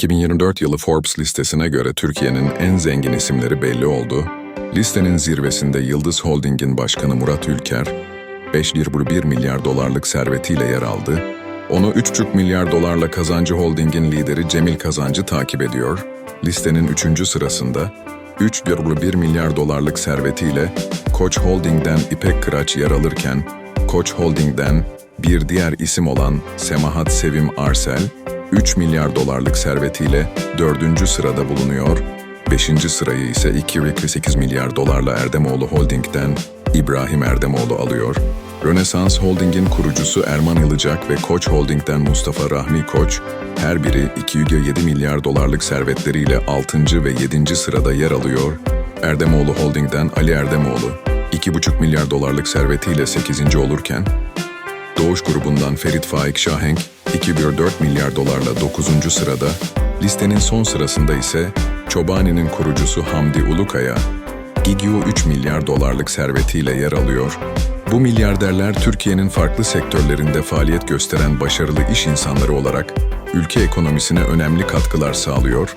2024 yılı Forbes listesine göre Türkiye'nin en zengin isimleri belli oldu. Listenin zirvesinde Yıldız Holding'in başkanı Murat Ülker, 5,1 milyar dolarlık servetiyle yer aldı. Onu 3,5 milyar dolarla Kazancı Holding'in lideri Cemil Kazancı takip ediyor. Listenin 3. sırasında 3,1 milyar dolarlık servetiyle Koç Holding'den İpek Kıraç yer alırken, Koç Holding'den bir diğer isim olan Semahat Sevim Arsel, 3 milyar dolarlık servetiyle 4. sırada bulunuyor. 5. sırayı ise 2,8 milyar dolarla Erdemoğlu Holding'den İbrahim Erdemoğlu alıyor. Rönesans Holding'in kurucusu Erman Ilıcak ve Koç Holding'den Mustafa Rahmi Koç, her biri 2,7 milyar dolarlık servetleriyle 6. ve 7. sırada yer alıyor. Erdemoğlu Holding'den Ali Erdemoğlu, 2,5 milyar dolarlık servetiyle 8. olurken, Doğuş grubundan Ferit Faik Şahenk 2,4 milyar dolarla 9. sırada, listenin son sırasında ise Çobani'nin kurucusu Hamdi Ulukaya, Gigio 3 milyar dolarlık servetiyle yer alıyor. Bu milyarderler Türkiye'nin farklı sektörlerinde faaliyet gösteren başarılı iş insanları olarak ülke ekonomisine önemli katkılar sağlıyor